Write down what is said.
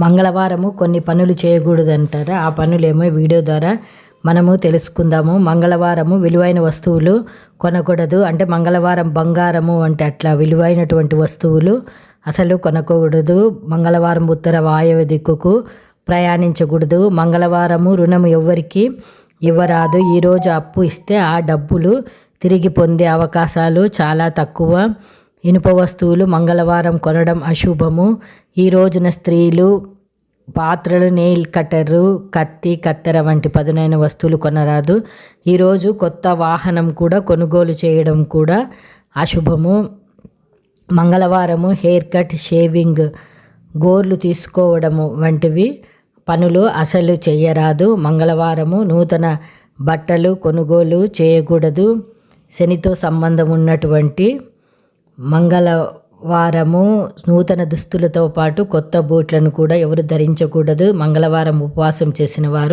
మంగళవారము కొన్ని పనులు చేయకూడదంటారు? ఆ పనులేమో వీడియో ద్వారా మనము తెలుసుకుందాము. మంగళవారము విలువైన వస్తువులు కొనకూడదు. అంటే మంగళవారం బంగారము అంటే అట్లా విలువైనటువంటి వస్తువులు అసలు కొనకూడదు. మంగళవారం ఉత్తర వాయువు దిక్కుకు ప్రయాణించకూడదు. మంగళవారము రుణం ఎవ్వరికి ఇవ్వరాదు. ఈరోజు అప్పు ఇస్తే ఆ డబ్బులు తిరిగి పొందే అవకాశాలు చాలా తక్కువ. ఇనుప వస్తువులు మంగళవారం కొనడం అశుభము. ఈ రోజున స్త్రీలు పాత్రలు నెయిల్ కట్టరు కత్తి కత్తెర వంటి పదునైన వస్తువులు కొనరాదు. ఈరోజు కొత్త వాహనం కూడా కొనుగోలు చేయడం కూడా అశుభము. మంగళవారము హెయిర్ కట్ షేవింగ్ గోర్లు తీసుకోవడము వంటివి పనులు అసలు చేయరాదు మంగళవారము నూతన బట్టలు కొనుగోలు చేయకూడదు. శనితో సంబంధం ఉన్నటువంటి మంగళవారము నూతన దుస్తులతో పాటు కొత్త బూట్లను కూడా ఎవరు ధరించకూడదు. మంగళవారం ఉపవాసం చేసిన వారు